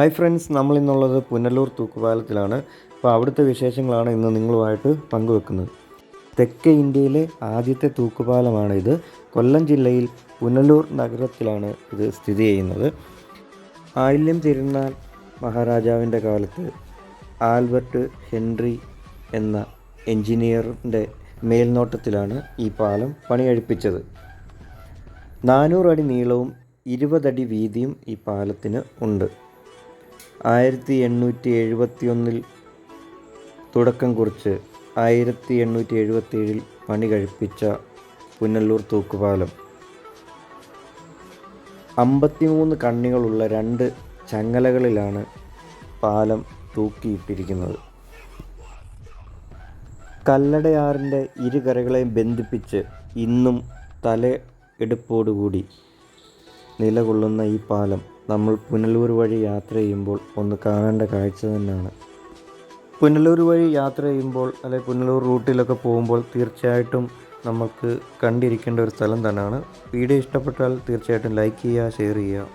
Hi friends നമ്മൾ ഇന്നുള്ളത് പുനലൂർ തൂക്കുപാലത്തിലാണ്. അപ്പോൾ അവിടുത്തെ വിശേഷങ്ങളാണ് ഇന്ന് നിങ്ങളുമായിട്ട് പങ്കുവെക്കുന്നത്. തെക്കേ ഇന്ത്യയിലെ ആദ്യത്തെ തൂക്കുപാലമാണ് ഇത്. കൊല്ലം ജില്ലയിൽ പുനലൂർ നഗരത്തിലാണ് ഇത് സ്ഥിതി ചെയ്യുന്നത്. ആയില്യം തിരുനാൾ മഹാരാജാവിന്റെ കാലത്ത് ആൽബർട്ട് ഹെൻറി എന്ന എഞ്ചിനീയറിന്റെ മേൽനോട്ടത്തിലാണ് ഈ പാലം പണിയഴിപ്പിച്ചത് നാനൂറടി നീളവും ഇരുപതടി വീതിയും ഈ പാലത്തിന് ഉണ്ട്. ആയിരത്തി എണ്ണൂറ്റി എഴുപത്തി ഒന്നിൽ തുടക്കം കുറിച്ച് ആയിരത്തി എണ്ണൂറ്റി എഴുപത്തി ഏഴിൽ പണി കഴിപ്പിച്ച പുനല്ലൂർ തൂക്കുപാലം. അമ്പത്തിമൂന്ന് കണ്ണികളുള്ള രണ്ട് ചങ്ങലകളിലാണ് പാലം തൂക്കിയിട്ടിരിക്കുന്നത്. കല്ലടയാറിന്റെ ഇരുകരകളെയും ബന്ധിപ്പിച്ച് ഇന്നും തല എടുപ്പോടുകൂടി നിലകൊള്ളുന്ന ഈ പാലം നമ്മൾ പുനലൂർ വഴി യാത്ര ചെയ്യുമ്പോൾ ഒന്ന് കാണേണ്ട കാഴ്ച തന്നെയാണ്. പുനലൂർ വഴി യാത്ര ചെയ്യുമ്പോൾ അല്ലെങ്കിൽ പുനലൂർ റൂട്ടിലൊക്കെ പോകുമ്പോൾ തീർച്ചയായിട്ടും നമുക്ക് കണ്ടിരിക്കേണ്ട ഒരു സ്ഥലം തന്നെയാണ്. വീഡിയോ ഇഷ്ടപ്പെട്ടാൽ തീർച്ചയായിട്ടും ലൈക്ക് ചെയ്യുക ഷെയർ ചെയ്യുക.